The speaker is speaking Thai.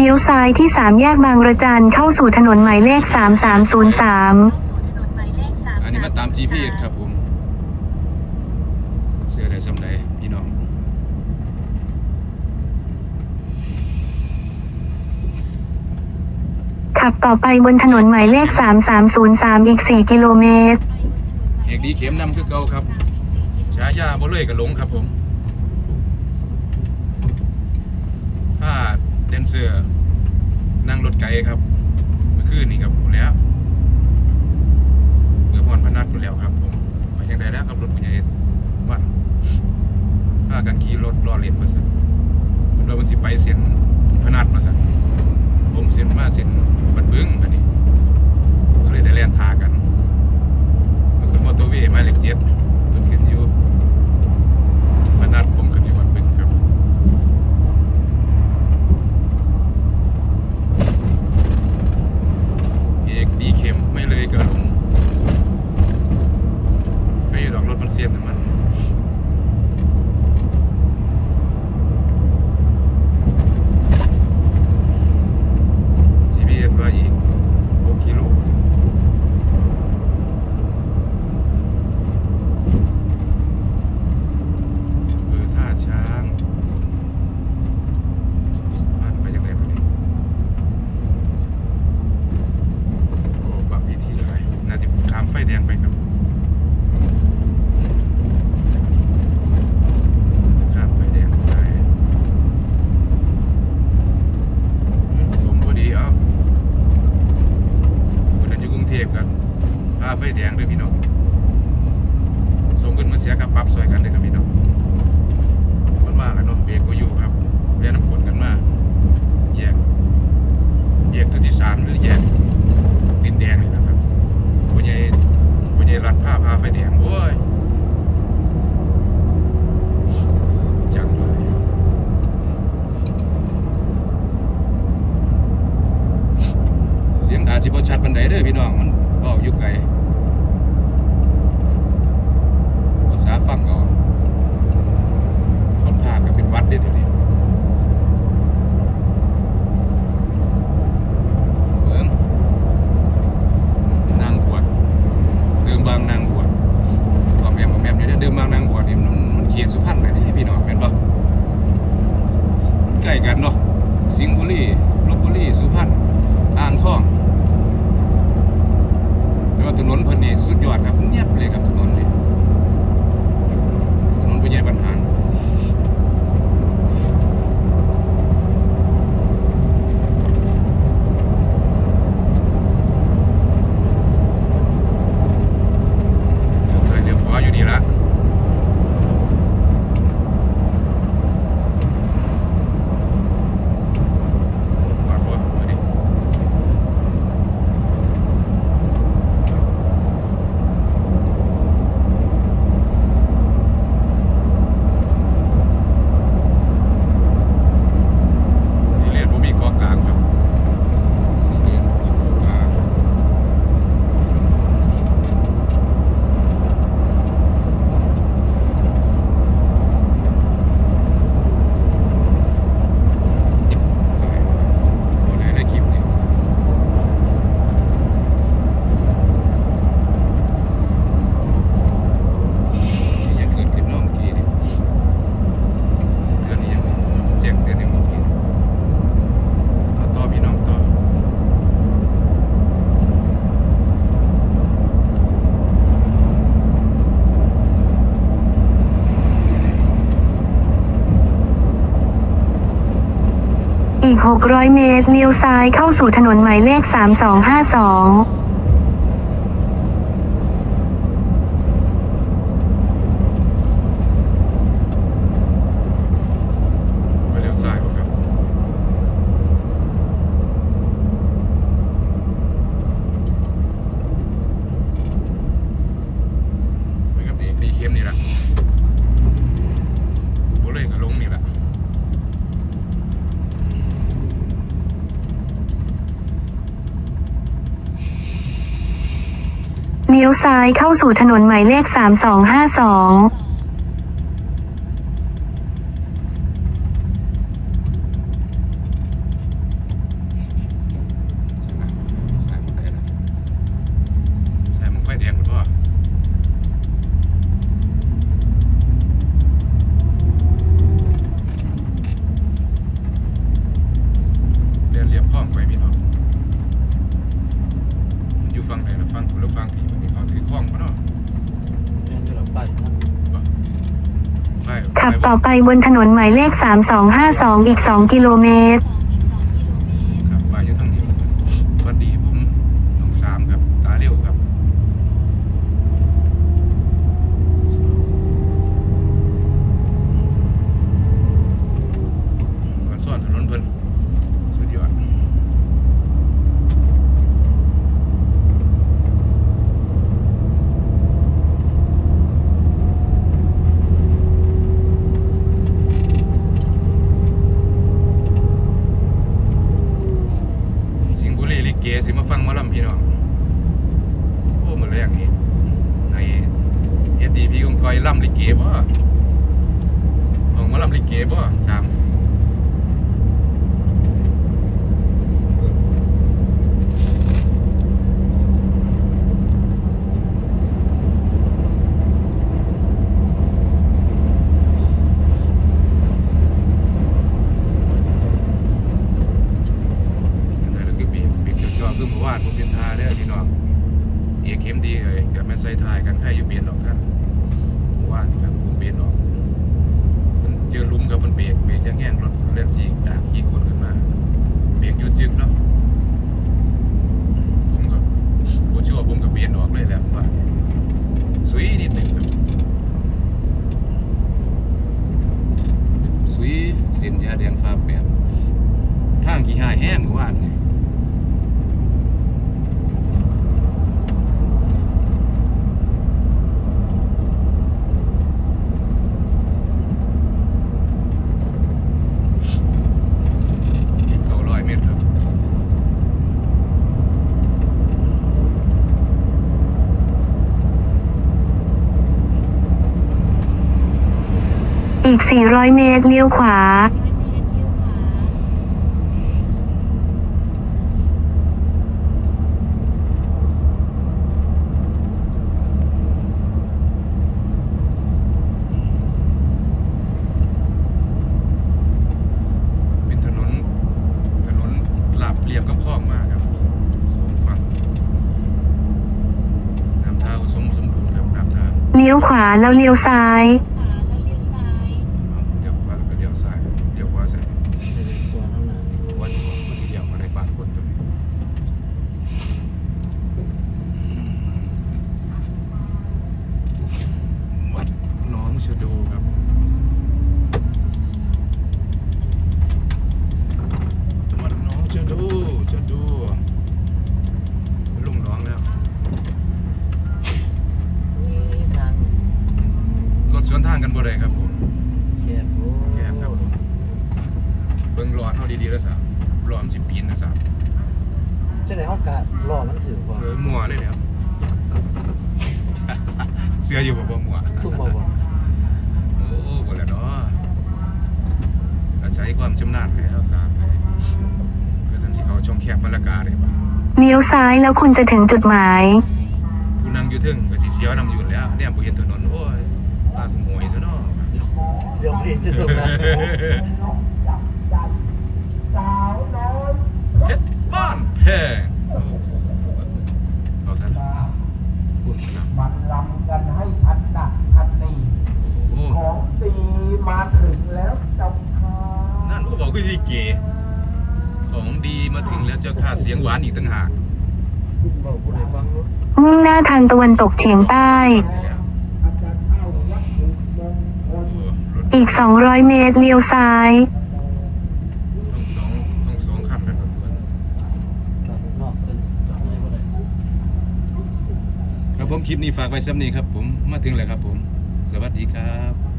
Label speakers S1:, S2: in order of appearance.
S1: เลี้ยวซ้ายที่สามแยกบางระจันเข้าสู่ถนนหมายเลข 3303
S2: อันนี้มาตาม GPS ครับผม เสื้อได้สำใดพี่น้อง
S1: ขับต่อไปบนถนนหมายเลข 3303 อีก 4 กิโลเมตร
S2: เอกดีเข็มนำคือเก่าครับฉายาบ่เลยกับหลงครับผมถ้า แดนเซอร์นั่งรถไกลครับเมื่อคืนนี่ครับผมแล้วเมื่อพรพนัดผมแล้วครับ ผมไปยังไดแล้วครับรถผู้ใหญ่วันถ้ากันขี่รถรอเลียนมาสั่นผมว่ามันสิไปเส้นพนัดมาสั่นผมเส้นมาเส้นบัดบึ้งอันนี้ก็เลยได้แล่นทากันมันขึ้นมอเตอร์เวย์มาเลขเจ็ดมันขึ้นอยู่มานัดผมขึ้นที่วัดเป็นครับ เอกดีเข็มไม่เลยกระลงไม่อยู่ดอกรถมันเสียบน้ำมัน GPS ว่าอีก6กิโล เออท่าช้างผ่านไปยังไงไปเนี่ยโอ้ปรับวิธีอะไรน่าจะข้าม ไฟแดงไปครับข้ามไฟแดงไปอืมสมพอดีเอ้าคุณนั้นอยู่กรุงเทพกันพาไฟแดงด้วยพี่น้อง ส่งขึ้นมาเสียกับปรับสวยกันเลยครับพี่น้องมันว่ากันเนาะเบรกก็อยู่ครับเรียนน้ำฝนกันมาแยกแยกตัวที่สามหรือแยกดินแดงเลยนะครับวันใหญ่วันใหญ่รัดผ้าพาไฟแดงโอ้ยจังเลยเสียงอาจสิบ่ชั ดปันใดเด้อพี่น้องมันเว้าอยู่ไกล ภาษาฟังก็ค่อนข้างก็เป็นวัดเด็ดยวนี้เบิ้งนางบวชเดิมบางนางบวชบอมแอมบอมแอมเนี่ยเดิมบางนางบวชนี่มันมันเขียนสุพรรณเลยที่พี่น้องเป็นปะใกล้กันเนาะสิงห์บุรีลบบุรีสุพรรณอ่างทองแต่ว่าถนนเพิ่นนี่สุดยอดครับเนียบเลยครับถนนนี่ ถนนผู้ใหญ่บรรหารเดี๋ยวซ้ายเดี๋ยวขวาอยู่นี่ละปากบ่มาดิสี่เลนบ่มีเกาะกลางครับสี่เลนบ่มีเกาะกลางตายบ่ได้ได้คลิปนี่ที่ยังเกิดขึ้นเนอกเมื่อกี้นี่เดือนนี้ยังแจ้งเตือนในเมื่อกี้นี่ ต่อต่อพี่น้องต่อ
S1: อีก 600 เมตรเลี้ยวซ้ายเข้าสู่ถนนหมายเลข 3252
S2: ไปเลี้ยวซ้ายบ่ครับไปกับเอกดีเข้มนี่ละบ่เลยกับลงนี่ละ
S1: เลี้ยวซ้ายเข้าสู่ถนนหมายเลข 3252 ฟังไหนเรฟังคุณเรา
S2: ฟังผีวันเขาถือข้องมาเนาะบขับต่อไปบนถนนหมายเลข 3252 อีก 2 กิโลเมตร เข้มดีเลยกับแม่ใส่ทายกันใครอยู่เบียนออกท่านว่านี่ครับผมเบียนออกมันเจอลุมกับมันเบรกเบรกยังแห้งรถเล่นจีดากขี้กดขึ้นมาเบรกอยุ่จึกเนาะผมกับผมชั่วผมกับเบียนออกเลยแหละว่าสุยนิดหนึ่งครับสุยเส้นยาแดงฟ้าแปดทางขี่หายแห้งเมื่อวานนี่ เก้าร้อยเมตรครับ
S1: อีก 400 เมตรเลี้ยวขวา
S2: เป็นถนน ถนนลาบเรียบกับคลองมากครับสองฝั่งน้ำท่าอุสมสมบูรณ์ครับน้ำท่า
S1: เลี้ยวขวาแล้วเลี้ยวซ้าย
S2: เดี๋ยวขวาก็เดี๋ยวซ้ายเดี๋ยวขวาซ้าย
S3: จะเป็นตัวเท่านั้น
S2: วันก่อนก็สิเดียวมาในบ้านคนตัวนี้วัดหน้องชะโดครับ วัดหน้องชะโดชะโดลุงหน้องแล้ว
S3: มีทาง
S2: รถสวนทางกันบ่ได้ครับผม
S3: แคบโอ้
S2: แคบครับผม เบิ่งรอดเท่าดีๆแล้วสามรอมนสิปีนนะสาม
S3: จะได้ห้องกะรอมันถือกว่า
S2: เออมัวเลยเนี่ยเสื้ออยู่บ่บ่มัว
S3: ซุ่มบ่บ่
S2: โอ้บ่แล้วเนาะอาศัยความชำนาญแล้วสามเลยก็สันสิเขาช่องแคบมะละกาเลยป่ะ
S1: เลี้ยวซ้ายแล้วคุณจะถึงจุดหมาย
S2: ผู้นั่งอยู่ถึงก็สิเสียวนำอยู่แล้วเนี่ยบ่เห็นถนนโอ้ยปากหวยซะเนาะ
S3: เดี๋ยวเปลี่ยนจะส่งนะ
S2: เจ็ดบ้าน แพงเอาซะพูดนะ
S4: มันลำกันให้ทันดักทันนี
S2: โอ้
S4: ของตีมาถึงแล้วเจ้าค่ะ
S2: นั่นก็บอกวิธีเก๋ของดีมาถึงแล้วเจ้าค่าเสียงหวานอีกต่างหาก
S3: บอกผู้ใดฟังรู้
S1: มุ่งหน้าทางตะวันตกเฉียงใต้
S2: นี่แหละ
S4: อาจารย์เข้าวัตถุมงคล
S2: โอ้รถ
S1: อีก 200 เมตรเลี้ยวซ้าย
S2: ต้องสองต้องสองคันกันทุกคน
S3: จอดนอกเป็นจอดได้บ่ได้
S2: คลิปนี้ฝากไว้ซ้ำนี้ครับผมมาถึงแล้วครับผม สวัสดีครับ